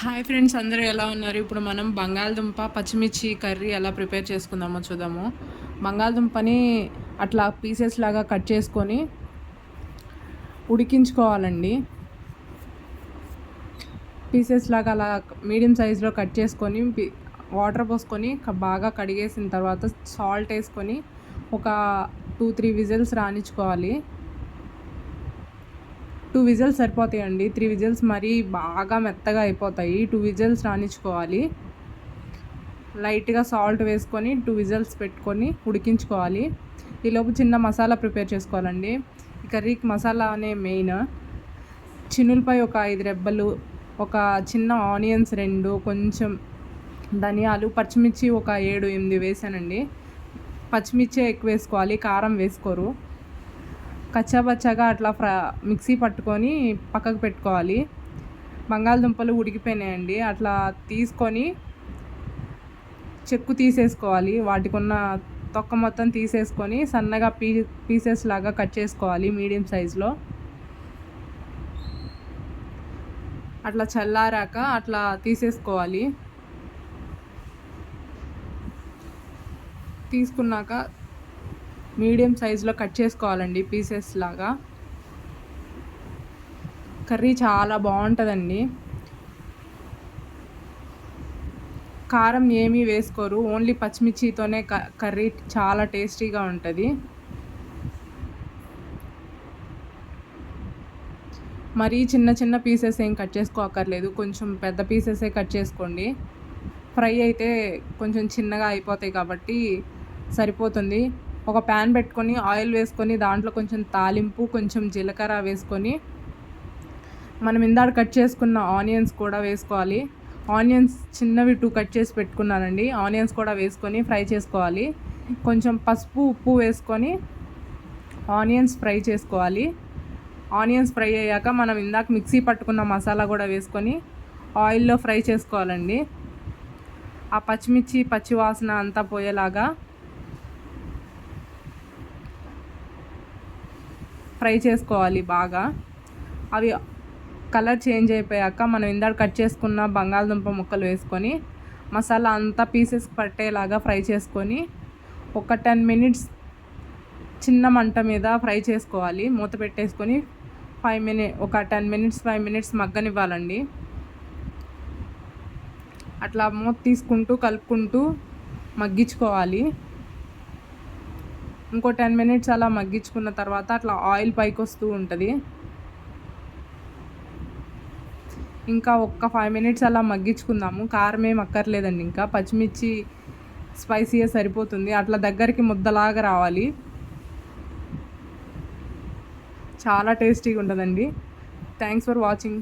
Hi friends అందరూ ఎలా ఉన్నారు? ఇప్పుడు మనం బంగాళదుంప పచ్చిమిర్చి కర్రీ ఎలా ప్రిపేర్ చేసుకుందామో చూద్దాము. బంగాళదుంపని అట్లా పీసెస్ లాగా కట్ చేసుకొని ఉడికించుకోవాలండి. పీసెస్ లాగా అలా మీడియం సైజులో కట్ చేసుకొని వాటర్ పోసుకొని బాగా కడిగేసిన తర్వాత సాల్ట్ వేసుకొని ఒక టూ త్రీ విజిల్స్ రానిచ్చుకోవాలి. టూ విజిల్స్ సరిపోతాయండి. త్రీ విజిల్స్ మరీ బాగా మెత్తగా అయిపోతాయి. టూ విజిల్స్ రాణించుకోవాలి. లైట్గా సాల్ట్ వేసుకొని టూ విజిల్స్ పెట్టుకొని ఉడికించుకోవాలి. ఈలోపు చిన్న మసాలా ప్రిపేర్ చేసుకోవాలండి. ఈ కర్రీకి మసాలా అనే మెయిన్. చిన్నులపై ఒక ఐదు రెబ్బలు ఒక చిన్న ఆనియన్స్ రెండు కొంచెం ధనియాలు పచ్చిమిర్చి ఒక ఏడు ఎనిమిది వేసానండి. పచ్చిమిర్చి ఎక్కువ వేసుకోవాలి. కారం వేసుకోరు. కచ్చాబచ్చాగా అట్లా ఫ్రా మిక్సీ పట్టుకొని పక్కకు పెట్టుకోవాలి. బంగాళదుంపలు ఉడికిపోయినాయండి. అట్లా తీసుకొని చెక్కు తీసేసుకోవాలి. వాటికి ఉన్న తొక్క మొత్తం తీసేసుకొని సన్నగా పీ పీసెస్ లాగా కట్ చేసుకోవాలి మీడియం సైజులో. అట్లా చల్లారాక అట్లా తీసేసుకోవాలి. తీసుకున్నాక మీడియం సైజులో కట్ చేసుకోవాలండి పీసెస్ లాగా. కర్రీ చాలా బాగుంటుందండి. కారం ఏమీ వేసుకోరు ఓన్లీ పచ్చిమిర్చితోనే కర్రీ చాలా టేస్టీగా ఉంటుంది. మరీ చిన్న చిన్న పీసెస్ ఏం కట్ చేసుకోకర్లేదు కొంచెం పెద్ద పీసెసే కట్ చేసుకోండి. ఫ్రై అయితే కొంచెం చిన్నగా అయిపోతాయి కాబట్టి సరిపోతుంది. ఒక ప్యాన్ పెట్టుకొని ఆయిల్ వేసుకొని దాంట్లో కొంచెం తాలింపు కొంచెం జీలకర్ర వేసుకొని మనం ఇందాక కట్ చేసుకున్న ఆనియన్స్ కూడా వేసుకోవాలి. ఆనియన్స్ చిన్నవి టూ కట్ చేసి పెట్టుకున్నానండి. ఆనియన్స్ కూడా వేసుకొని ఫ్రై చేసుకోవాలి. కొంచెం పసుపు ఉప్పు వేసుకొని ఆనియన్స్ ఫ్రై చేసుకోవాలి. ఆనియన్స్ ఫ్రై అయ్యాక మనం ఇందాక మిక్సీ పట్టుకున్న మసాలా కూడా వేసుకొని ఆయిల్లో ఫ్రై చేసుకోవాలండి. ఆ పచ్చిమిర్చి పచ్చి వాసన అంతా పోయేలాగా ఫ్రై చేసుకోవాలి బాగా. అవి కలర్ చేంజ్ అయిపోయాక మనం ఇందాక కట్ చేసుకున్న బంగాళదుంప ముక్కలు వేసుకొని మసాలా అంతా పీసెస్ పట్టేలాగా ఫ్రై చేసుకొని ఒక టెన్ మినిట్స్ చిన్న మంట మీద ఫ్రై చేసుకోవాలి. మూత పెట్టేసుకొని ఫైవ్ మినిట్ ఒక టెన్ మినిట్స్ ఫైవ్ మినిట్స్ మగ్గనివ్వాలండి. అట్లా మూత తీసుకుంటూ కలుపుకుంటూ మగ్గించుకోవాలి. ఇంకో టెన్ మినిట్స్ అలా మగ్గించుకున్న తర్వాత అట్లా ఆయిల్ పైకి వస్తూ ఉంటుంది. ఇంకా ఒక్క ఫైవ్ మినిట్స్ అలా మగ్గించుకుందాము. కారం ఏం అక్కర్లేదండి ఇంకా. పచ్చిమిర్చి స్పైసీగా సరిపోతుంది. అట్లా దగ్గరికి ముద్దలాగా రావాలి. చాలా టేస్టీగా ఉంటుందండి థ్యాంక్స్ ఫర్ వాచింగ్